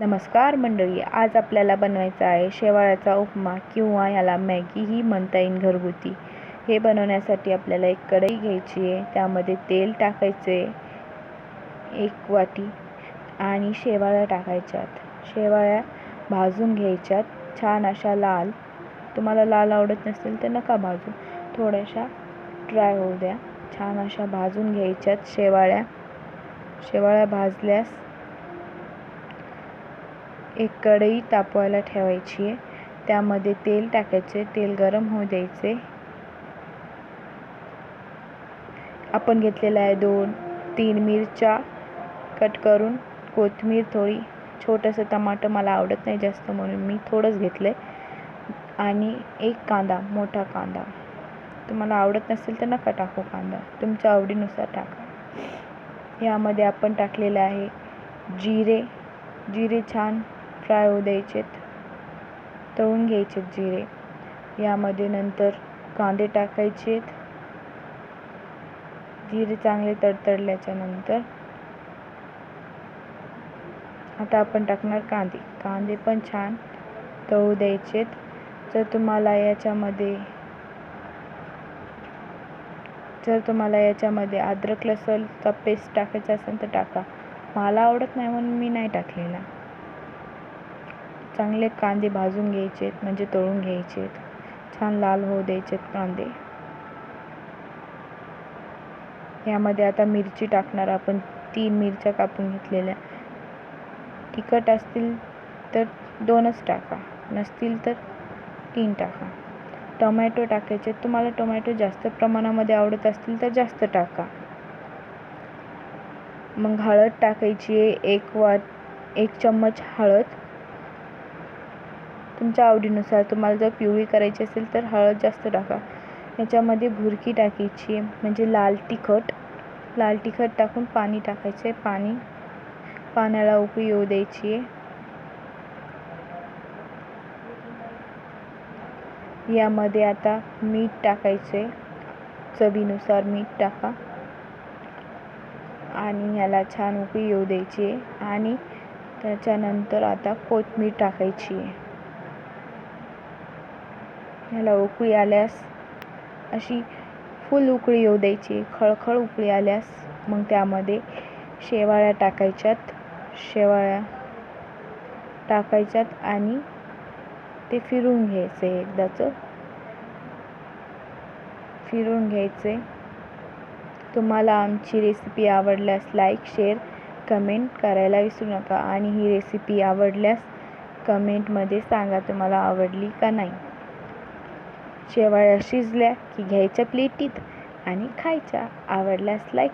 नमस्कार मंडळी आज आपल्याला बनवायचा आहे शेवाळ्याचा उपमा किंवा याला मॅगीही म्हणता येईल घरगुती. हे बनवण्यासाठी आपल्याला एक कढई घ्यायची आहे त्यामध्ये तेल टाकायचे एक वाटी आणि शेवाळ्या टाकायच्यात. शेवाळ्या भाजून घ्यायच्यात छान अशा लाल. तुम्हाला लाल आवडत नसेल तर नका भाजू. थोड्याशा ड्राय होऊ द्या. छान अशा भाजून घ्यायच्यात शेवाळ्या. शेवाळ्या भाजल्यास एक कढई तापवायला ठेवायची आहे. त्यामध्ये तेल टाकायचे तेल गरम होऊ द्यायचे. आपण घेतलेला आहे दोन तीन मिरच्या कट करून कोथिंबीर थोडी छोटंसं टमाटर मला आवडत नाही जास्त म्हणून मी थोडंच घेतलं आहे आणि एक कांदा मोठा कांदा. तुम्हाला आवडत नसेल तर नका टाकू कांदा. तुमच्या आवडीनुसार टाका. यामध्ये आपण टाकलेलं आहे जिरे. जिरे छान फ्राय होऊ द्यायचेत. तळून घ्यायचेत जिरे. यामध्ये नंतर कांदे टाकायचेत. जिरे चांगले तडतडल्याच्या नंतर आता आपण टाकणार कांदे. कांदे पण छान तळू द्यायचेत. जर तुम्हाला याच्यामध्ये जर तुम्हाला याच्यामध्ये अद्रक लसूणचा पेस्ट टाकायचा असेल तर टाका. मला आवडत नाही म्हणून मी नाही टाकलेला. चांगले कांदे भाजून घ्यायचेत म्हणजे तळून घ्यायचे छान लाल होऊ द्यायचेत कांदे. यामध्ये आता मिरची टाकणार आपण. तीन मिरच्या कापून घेतलेल्या. तिखट असतील तर दोनच टाका. नसतील तर तीन टाका. टोमॅटो टाकायचे. तुम्हाला टोमॅटो जास्त प्रमाणामध्ये आवडत असतील तर जास्त टाका. मग हळद टाकायची आहे. एक वा एक चम्मच हळद. तुमच्या आवडीनुसार तुम्हाला जर पिवळी करायची असेल तर हळद जास्त टाका. याच्यामध्ये भुरकी टाकायची आहे म्हणजे लाल तिखट लाल तिखट टाकून पाणी टाकायचं आहे पाणी पाण्याला उकळी येऊ द्यायची. आहे यामध्ये आता मीठ टाकायचे चवीनुसार मीठ टाका. आणि याला छान उकळी येऊ द्यायची. आहे आणि त्याच्यानंतर आता कोथिंबीर टाकायची. आहे ह्याला उकळी आल्यास अशी फुल उकळी येऊ द्यायची खळखळ उकळी आल्यास मग त्यामध्ये शेवाळ्या टाकायच्यात शेवाळ्या टाकायच्यात आणि ते फिरून घ्यायचे एकदाचं. फिरून घ्यायचे. तुम्हाला आमची रेसिपी आवडल्यास लाईक शेअर कमेंट करायला विसरू नका. आणि ही रेसिपी आवडल्यास कमेंटमध्ये सांगा तुम्हाला आवडली का नाही. शेवाळ्या शिजल्या की घ्यायच्या प्लेटीत आणि खायच्या. आवडल्यास लाईक